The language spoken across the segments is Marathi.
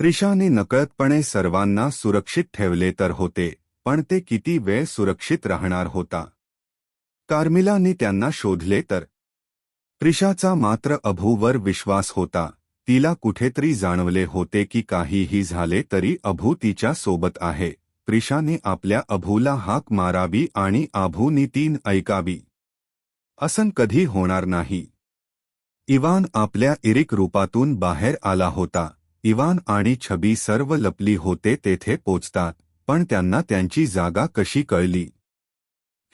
त्रिशाने नकळतपणे सर्वांना सुरक्षित ठेवले तर होते पण ते किती वेळ सुरक्षित राहणार होता? कार्मिलाने त्यांना शोधले तर? त्रिशाचा मात्र अभूवर विश्वास होता तिला कुठेतरी जाणवले होते की काहीही झाले तरी अभू तिच्या सोबत आहे त्रिशाने आपल्या अभूला हाक मारावी आणि आभूनी तीन ऐकावी. असं कधी होणार नाही. इवान आपल्या इरिक रूपातून बाहेर आला होता इवान आणि छबी सर्व लपली होते तेथे पोचतात पण त्यांना त्यांची जागा कशी कळली?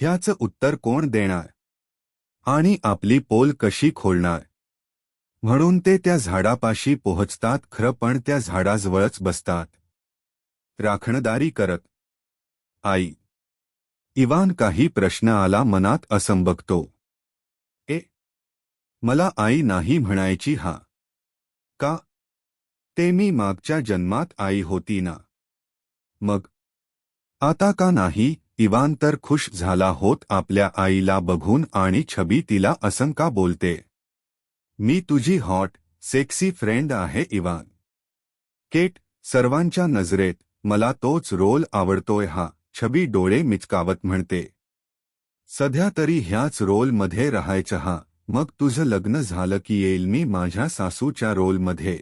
ह्याचं उत्तर कोण देणार? आणि आपली पोल कशी खोलणार? म्हणून ते त्या झाडापाशी पोहोचतात खरं पण त्या झाडाजवळच बसतात. राखणदारी करत. आई. इवान काही प्रश्न आला मनात असं बघतो ए. मला आई नाही म्हणायची हा. का? ते मी मागच्या जन्मात आई होती ना. मग? आता का नाही? इवान तर खुश झाला होत आपल्या आईला बघून आणि छबी तिला असं का बोलते. मी तुझी हॉट सेक्सी फ्रेंड आहे इवान. केट सर्वांच्या नजरेत मला तोच रोल आवडतोय हा छबी डोळे मिचकावत म्हणते. सध्या तरी ह्याच रोलमध्ये राहायचं हा मग तुझं लग्न झालं की येईल मी माझ्या सासूच्या रोलमध्ये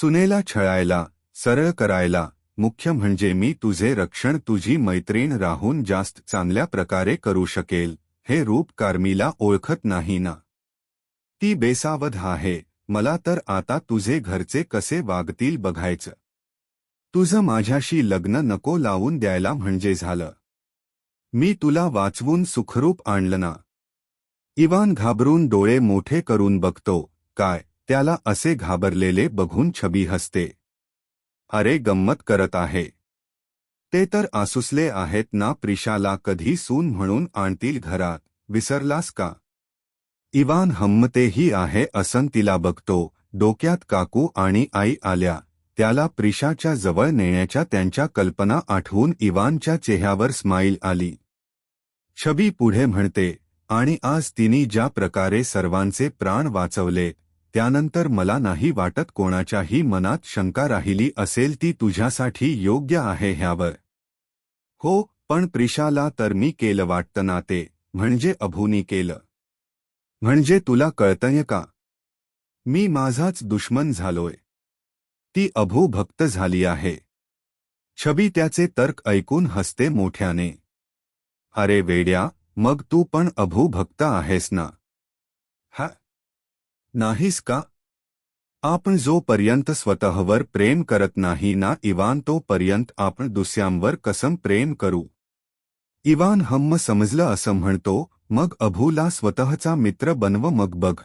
सुनेला छळायला सरळ करायला मुख्य म्हणजे मी तुझे रक्षण तुझी मैत्रीण राहून जास्त चांगल्या प्रकारे करू शकेल हे रूप कार्मीला ओळखत नाही ना. ती बेसावध आहे मला तर आता तुझे घरचे कसे वागतील बघायचं. तुझं माझ्याशी लग्न नको लावून द्यायला म्हणजे झालं. मी तुला वाचवून सुखरूप आणलं ना. इवान घाबरून डोळे मोठे करून बघतो काय? त्याला असे घाबरलेले बघून छबी हसते. अरे गंमत करत आहे. ते तर आसुसले आहेत ना प्रिशाला कधी सून म्हणून आणतील घरात. विसरलास का? इवान हम्मतेही आहे असं तिला बघतो. डोक्यात काकू आणि आई आल्या. त्याला प्रिशाच्या जवळ नेण्याच्या त्यांच्या कल्पना आठवून इवानच्या चेहऱ्यावर स्माईल आली. छबी पुढे म्हणते आणि आज तिने ज्या प्रकारे सर्वांचे प्राण वाचवले त्यानंतर मला नाही वाटत कोणाच्याही मनात शंका राहिली असेल ती तुझ्यासाठी योग्य आहे ह्यावर. हो पण प्रिशाला तर मी केलं वाटतं ना ते म्हणजे अभूनी केलं. म्हणजे तुला कळतंय का? मी माझाच दुश्मन झालोय. ती अभू भक्त झाली आहे. छबी त्याचे तर्क ऐकून हसते मोठ्याने. अरे वेड्या मग तू पण अभू भक्त आहेस ना? नाहीस का आपण जोपर्यंत स्वतःवर प्रेम करत नाही ना इवान तो तोपर्यंत आपण दुसऱ्यांवर कसम प्रेम करू। इवान हम्म समजलं असं म्हणतो, मग अभूला स्वतःचा मित्र बनव मग बघ।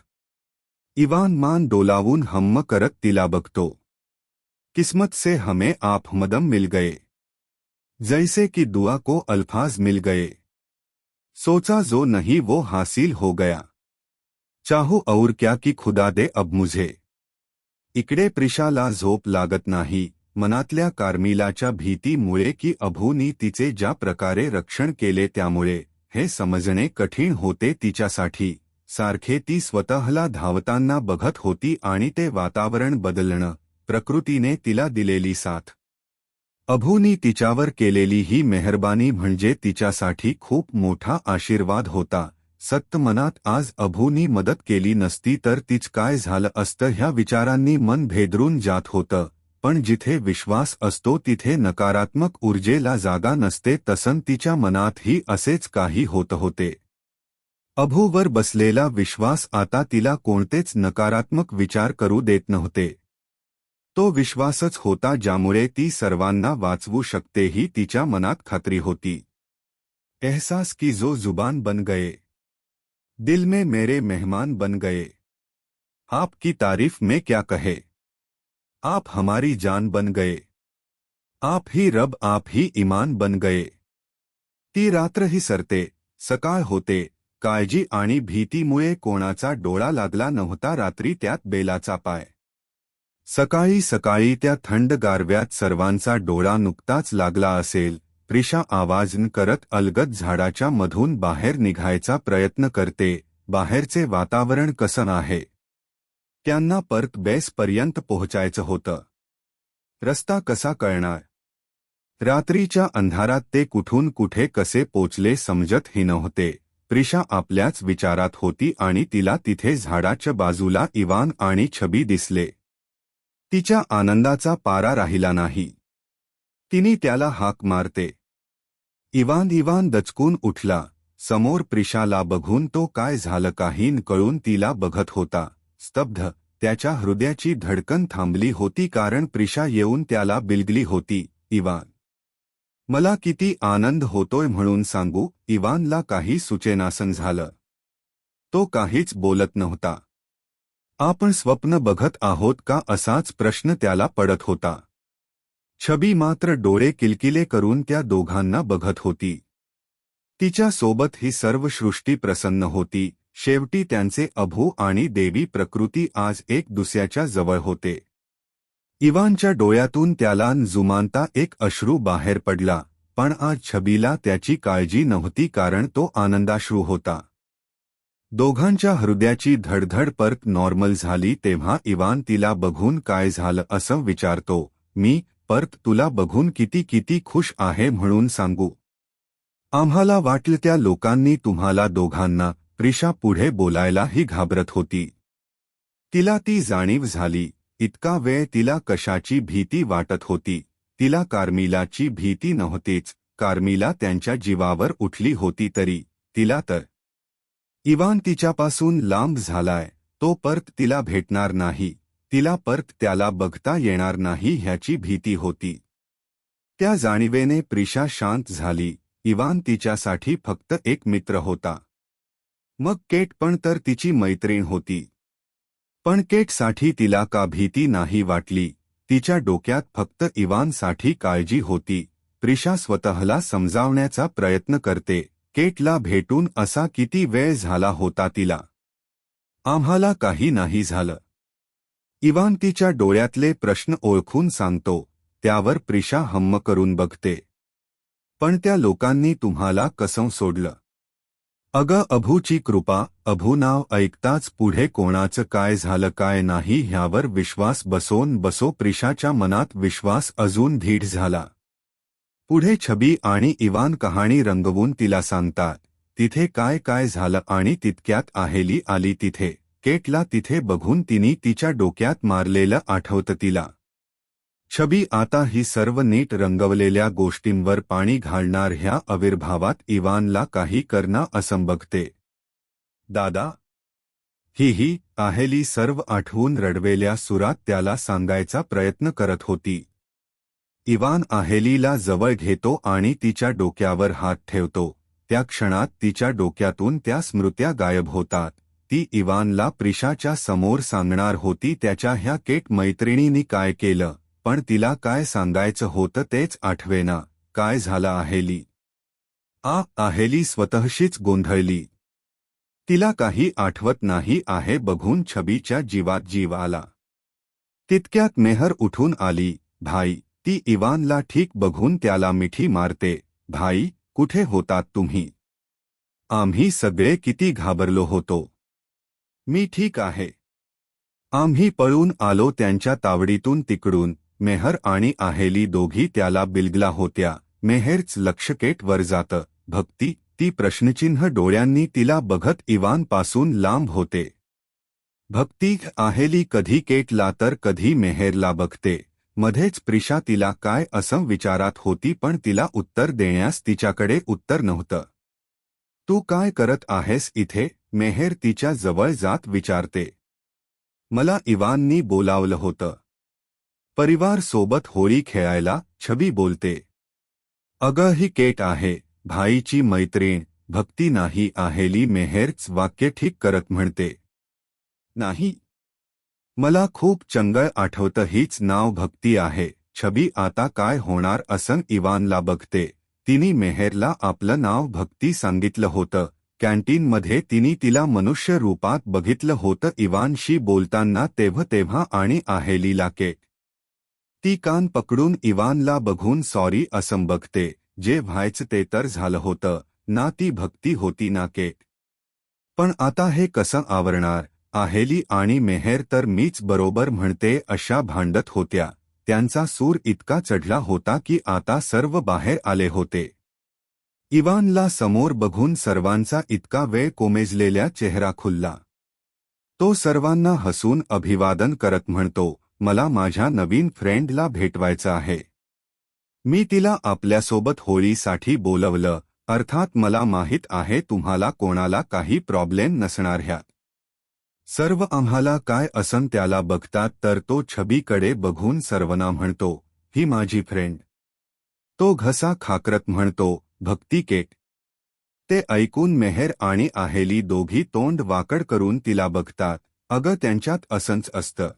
इवान मान डोलावून हम्म करत तिला बघतो। किस्मत से हमें आप मदम मिल गए। जैसे कि दुआ को अल्फाज मिल गए। सोचा जो नहीं वो हासिल हो गया। चाहू और क्या की खुदा दे अब मुझे। इकडे प्रिशाला झोप लागत नाही मनातल्या कार्मिलाच्या भीतीमुळे की अभूनी तिचे ज्या प्रकारे रक्षण केले त्यामुळे हे समजणे कठीण होते तिच्यासाठी. सारखे ती स्वतःला धावताना बघत होती आणि ते वातावरण बदलणं प्रकृतीने तिला दिलेली साथ. अभूनी तिच्यावर केलेली ही मेहरबानी म्हणजे तिच्यासाठी खूप मोठा आशीर्वाद होता. सत्त मनात आज अभूनी मदत केली नसती तर तीच काय झालं असतं ह्या विचारांनी मन भेदरून जात होतं. पण जिथे विश्वास असतो तिथे नकारात्मक ऊर्जेला जागा नसते तसं तिच्या मनातही असेच काही होत होते. अभूवर बसलेला विश्वास आता तिला कोणतेच नकारात्मक विचार करू देत नव्हते. तो विश्वासच होता ज्यामुळे ती सर्वांना वाचवू शकते ही तिच्या मनात खात्री होती. एहसास की जो जुबान बन गए दिल में मेरे मेहमान बन गए। आपकी तारीफ़ में क्या कहे? आप हमारी जान बन गए। आप ही रब, आप ही इमान बन गए। ती रात्रही सरते, सकाळ होते, काळजी आणि भीतीमुळे कोणाचा डोळा लागला नव्हता रात्री त्यात बेलाचा पाय. सकाळी सकाळी त्या थंड गारव्यात सर्वांचा डोळा नुकताच लागला असेल. प्रिशा आवाज न करत अलगद झाडाच्या मधून बाहेर निघायचा प्रयत्न करते बाहेरचे वातावरण कसं आहे? त्यांना परत बेसपर्यंत पोहोचायचं होतं. रस्ता कसा कळणार? रात्रीच्या अंधारात ते कुठून कुठे कसे पोचले समजतही नव्हते. प्रिशा आपल्याच विचारात होती आणि तिला तिथे झाडाच्या बाजूला इवान आणि छबी दिसले. तिच्या आनंदाचा पारा राहिला नाही. तिने त्याला हाक मारते. इवान इवान दचकून उठला. समोर प्रिशाला बघून तो काय झालं काहीन कळून तिला बघत होता. स्तब्ध त्याच्या हृदयाची धडकन थांबली होती कारण प्रिशा येऊन त्याला बिलगली होती. इवान. मला किती आनंद होतोय म्हणून सांगू इवानला काही सुचेनासन झालं. तो काहीच बोलत नव्हता. आपण स्वप्न बघत आहोत का असाच प्रश्न त्याला पडत होता. छबी मात्र डोळे किलकिले करून त्या दोघांना बघत होती. तिच्या सोबत ही सर्व सृष्टी प्रसन्न होती. शेवटी त्यांचे अभू आणि देवी प्रकृती आज एक दुसऱ्याच्या जवळ होते. इवानच्या डोळ्यातून त्याला जुमानता एक अश्रू बाहेर पडला पण आज छबीला त्याची काळजी नव्हती कारण तो आनंदाश्रू होता. दोघांच्या हृदयाची धडधड परत नॉर्मल झाली तेव्हा इवान तिला बघून काय झालं असं विचारतो मी परत तुला बघून किती किती खुश आहे म्हणून सांगू. आम्हाला वाटलं त्या लोकांनी तुम्हाला दोघांना प्रिशा पुढे बोलायलाही घाबरत होती. तिला ती जाणीव झाली इतका वेळ तिला कशाची भीती वाटत होती तिला कार्मिलाची भीती नव्हतीच कार्मिला त्यांच्या जीवावर उठली होती तरी तिला तर. इवान तिच्यापासून लांब झालाय तो परत तिला भेटणार नाही. तिला परत त्याला बघता येणार नाही ह्याची भीती होती. त्या जाणीवेने प्रिशा शांत झाली. इवान तिच्यासाठी फक्त एक मित्र होता. मग केट पण तर तिची मैत्रीण होती. पण केटसाठी तिला का भीती नाही वाटली. तिच्या डोक्यात फक्त इवानसाठी काळजी होती. प्रिशा स्वतःला समजावण्याचा प्रयत्न करते. केटला भेटून असा किती वेळ झाला होता तिला. आम्हाला काही नाही झालं. इवान तिच्या डोळ्यातले प्रश्न ओळखून सांगतो त्यावर प्रिशा हम्म करून बघते. पण त्या लोकांनी तुम्हाला कसं सोडलं? अगं अभूची कृपा अभू नाव ऐकताच पुढे कोणाचं काय झालं काय नाही ह्यावर विश्वास बसोन बसो प्रिशाच्या मनात विश्वास अजून धीट झाला. पुढे छबी आणि इवान कहाणी रंगवून तिला सांगतात तिथे काय काय झालं आणि तितक्यात आहेली आली तिथे. केटला तिथे बघून तिने तिच्या डोक्यात मारलेलं आठवतं तिला. छबी आता ही सर्व नीट रंगवलेल्या गोष्टींवर पाणी घालणार ह्या आविर्भावात इवानला काही करणं असंबगते दादा? ही ही आहेली सर्व आठवून रडवेल्या सुरात त्याला सांगायचा प्रयत्न करत होती. इवान आहेलीला जवळ घेतो आणि तिच्या डोक्यावर हात ठेवतो. त्या क्षणात तिच्या डोक्यातून त्या स्मृत्या गायब होतात. ती इवानला प्रिशाच्या समोर सांगणार होती त्याच्या ह्या केट मैत्रिणींनी काय केलं? पण तिला काय सांगायचं होतं तेच आठवेना. काय झालं आहेली आ आहेली स्वतःशीच गोंधळली. तिला काही आठवत नाही आहे बघून छबीच्या जीवात जीव आला. तितक्यात मेहर उठून आली भाई ती इवानला ठीक बघून त्याला मिठी मारते. भाई कुठे होतात तुम्ही? आम्ही सगळे किती घाबरलो होतो. मी ठीक आहे. आम्ही पळून आलो त्यांच्या तावडीतून तिकडून मेहर आणि आहेली दोघी त्याला बिलगला होत्या. मेहरच लक्षकेट वर जातं भक्ती ती प्रश्नचिन्ह डोळ्यांनी तिला बघत इवानपासून लांब होते. भक्ती आहेली कधी केटला तर कधी मेहेरला बघते. मध्येच प्रिशा तिला काय असं विचारात होती पण तिला उत्तर देण्यास तिच्याकडे उत्तर नव्हतं. तू काय करत आहेस इथे? मेहेर तिच्या जवळ जात विचारते. मला इवाननी बोलावलं होतं. परिवार सोबत होळी खेळायला छबी बोलते. अगं ही केट आहे भाईची मैत्रीण भक्ती नाही आहेली मेहेरच वाक्य ठीक करत म्हणते. नाही. मला खूप चंगळ आठवतं हीच नाव भक्ती आहे छबी आता काय होणार असं इवानला बघते. तिने मेहेरला आपलं नाव भक्ती सांगितलं होतं. कॅन्टीनमध्ये तिने तिला मनुष्य रूपात बघितलं होतं इवानशी बोलताना तेव्हा तेव्हा आणि आहेलीला केक ती कान पकडून इवानला बघून सॉरी असं बघते जे व्हायचं ते तर झालं होतं ना ती भक्ती होती ना केक पण आता हे कसं आवरणार? आहेली आणि मेहेर तर मीच बरोबर म्हणते अशा भांडत होत्या. त्यांचा सूर इतका चढला होता की आता सर्व बाहेर आले होते. इवानला समोर बघून सर्वांचा इतका वेळ कोमेजलेल्या चेहरा खुलला. तो सर्वांना हसून अभिवादन करत म्हणतो मला माझ्या नवीन फ्रेंडला भेटवायचं आहे. मी तिला आपल्यासोबत होळीसाठी बोलवलं अर्थात मला माहीत आहे तुम्हाला कोणाला काही प्रॉब्लेम नसणार ह्यात. सर्व आम्हाला काय असन त्याला बघतात तर तो छबीकडे बघून सर्वना म्हणतो ही माझी फ्रेंड तो घसा खाकरत म्हणतो भक्ती केट ते ऐकून मेहर आणि आहेली दोघी तोंड वाकड करून तिला बघतात. अगं त्यांच्यात असंच असतं.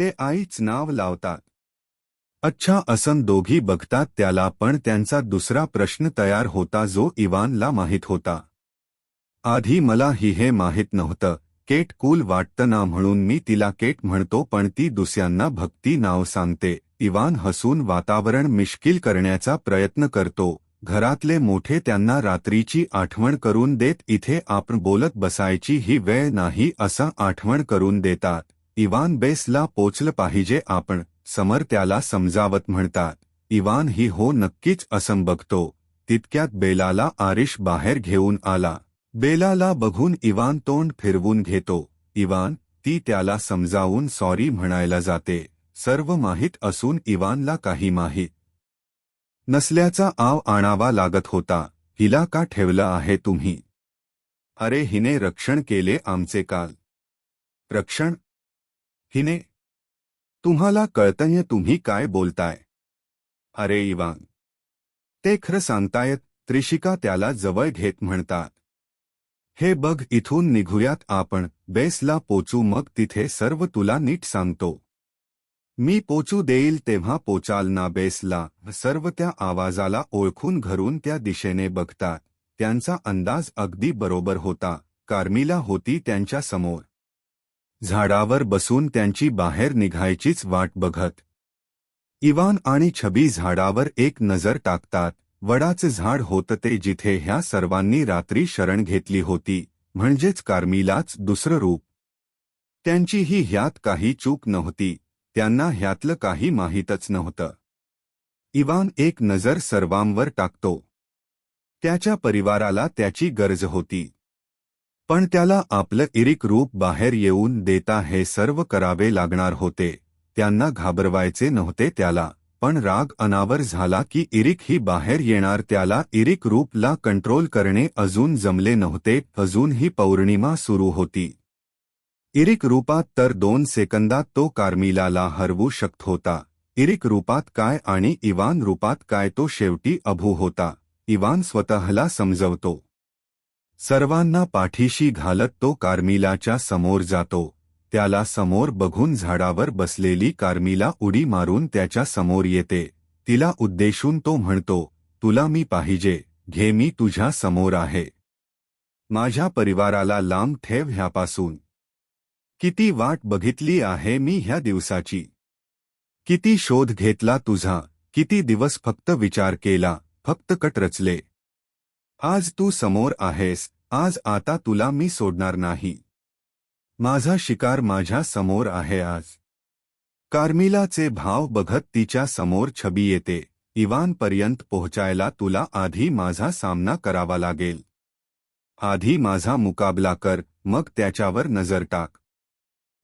ते आईच नाव लावतात. अच्छा असन दोघी बघतात त्याला पण त्यांचा दुसरा प्रश्न तयार होता जो इवानला माहीत होता. आधी मला ही हे माहीत नव्हतं. केट कूल वाटतं ना म्हणून मी तिला केट म्हणतो पण ती दुसऱ्यांना भक्ती नाव सांगते. इवान हसून वातावरण मिश्किल करण्याचा प्रयत्न करतो. घरातले मोठे त्यांना रात्रीची आठवण करून देत इथे आपण बोलत बसायची ही वेळ नाही असं आठवण करून देतात. इवान बेसला पोचलं पाहिजे आपण समर त्याला समजावत म्हणतात. इवान ही हो नक्कीच असं बघतो. तितक्यात बेलाला आरिश बाहेर घेऊन आला. बेलाला बघून इवान तोंड फिरवून घेतो. इवान ती त्याला समजावून सॉरी म्हणायला जाते. सर्व माहीत असून इवानला काही माहीत नसल्याचा आव आणावा लागत होता. हिला का ठेवलं आहे तुम्ही? अरे हिने रक्षण केले आमचे काल. रक्षण? हिने? तुम्हाला कळतंय तुम्ही काय बोलताय? अरे इवान. ते खरं सांगतायत त्रिशिका त्याला जवळ घेत म्हणतात. हे बघ इथून निघूयात आपण बेसला पोचू मग तिथे सर्व तुला नीट सांगतो. मी पोचू देईल तेव्हा पोचाल ना बेसला. सर्व त्या आवाजाला ओळखून घरून त्या दिशेने बघतात त्यांचा अंदाज अगदी बरोबर होता. कार्मिला होती त्यांच्यासमोर. झाडावर बसून त्यांची बाहेर निघायचीच वाट बघत. इवान आणि छबी झाडावर एक नजर टाकतात. वडाचं झाड होतं ते जिथे ह्या सर्वांनी रात्री शरण घेतली होती. म्हणजेच कार्मिलाच दुसरं रूप. त्यांची ही ह्यात काही चूक नव्हती. त्यांना ह्यातलं काही माहीतच नव्हतं. इवान एक नजर सर्वांवर टाकतो. त्याच्या परिवाराला त्याची गरज होती. पण त्याला आपलं इरिक रूप बाहेर येऊन देता हे सर्व करावे लागणार होते. त्यांना घाबरवायचे नव्हते त्याला पण राग अनावर झाला की इरिक ही बाहेर येणार त्याला इरिक रूपला कंट्रोल करणे अजून जमले नव्हते अजून ही पौर्णिमा सुरू होती. इरिक रूपात तर दोन सेकंदात तो कार्मिलाला हरवू शकत होता. इरिक रूपात काय आणि इवान रूपात काय तो शेवटी अभू होता. इवान स्वतःला समजवतो. सर्वांना पाठीशी घालत तो कार्मिलाच्या समोर जातो. त्याला समोर बघून झाडावर बसलेली कार्मिला उडी मारून त्याच्यासमोर येते. तिला उद्देशून तो म्हणतो तुला मी पाहिजे घे मी तुझ्या समोर आहे. माझ्या परिवाराला लांब ठेव ह्यापासून. किती वाट बघितली आहे मी ह्या दिवसाची. किती शोध घेतला तुझा किती दिवस फक्त विचार केला फक्त कट रचले. आज तू समोर आहेस आज आता तुला मी सोडणार नाही. माझा शिकार माझ्यासमोर आहे आज. कार्मिलाचे भाव बघत तिच्या समोर छबी येते इवानपर्यंत पोहोचायला तुला आधी माझा सामना करावा लागेल. आधी माझा मुकाबला कर मग त्याच्यावर नजर टाक.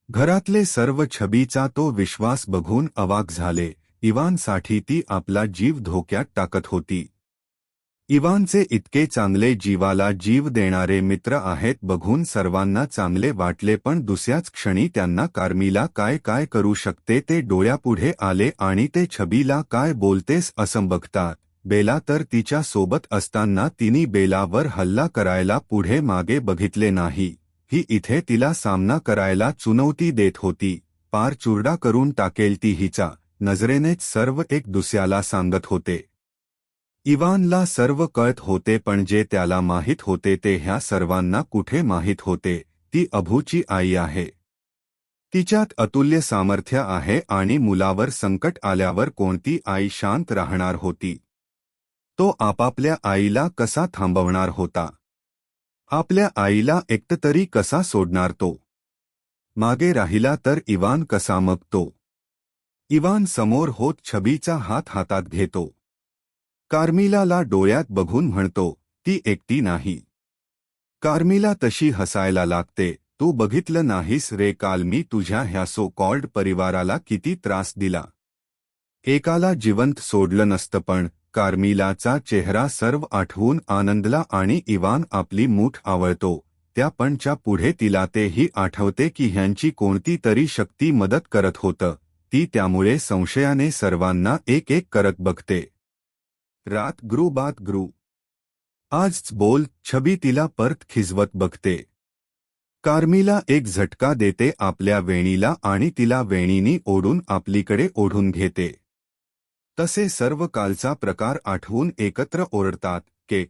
घरातले सर्व छबीचा तो विश्वास बघून अवाक झाले. इवानसाठी ती आपला जीव धोक्यात टाकत होती. इवानचे इतके चांगले जीवाला जीव देणारे मित्र आहेत बघून सर्वांना चांगले वाटले पण दुसऱ्याच क्षणी त्यांना कार्मीला काय काय करू शकते ते डोळ्यापुढे आले आणि ते छबीला काय बोलतेस असं बघतात. बेला तर तिच्या सोबत असताना तिने बेलावर हल्ला करायला पुढे मागे बघितले नाही. ही इथे तिला सामना करायला चुनवती देत होती. पार चुरडा करून टाकेल ती हिचा. नजरेनेच सर्व एक दुसऱ्याला सांगत होते. इवानला सर्व कळत होते पण जे त्याला माहीत होते ते ह्या सर्वांना कुठे माहीत होते? ती अभूची आई आहे. तिच्यात अतुल्य सामर्थ्य आहे आणि मुलावर संकट आल्यावर कोणती आई शांत राहणार होती? तो आपापल्या आईला कसा थांबवणार होता? आपल्या आईला एकट तरी कसा सोडणार तो? मागे राहिला तर इवान कसा मग तो इवान समोर होत छबीचा हात हातात घेतो. कार्मिलाला डोळ्यात बघून म्हणतो ती एकटी नाही. कार्मिला तशी हसायला लागते तू बघितलं नाहीस रे काल मी तुझ्या ह्या सो कॉल्ड परिवाराला किती त्रास दिला. एकाला जिवंत सोडलं नसतं पण कार्मिलाचा चेहरा सर्व आठवून आनंदला आणि इवान आपली मूठ आवळतो. त्या पणच्या पुढे तिला तेही आठवते की ह्यांची कोणती तरी शक्ती मदत करत होतं. ती त्यामुळे संशयाने सर्वांना एक एक करत बघते. रात ग्रू बात ग्रू. आजच बोल छबी तिला परत खिजवत बघते. कार्मिला एक झटका देते आपल्या वेणीला आणि तिला वेणीनी ओढून आपलीकडे ओढून घेते. तसे सर्व कालचा प्रकार आठवून एकत्र ओरडतात केट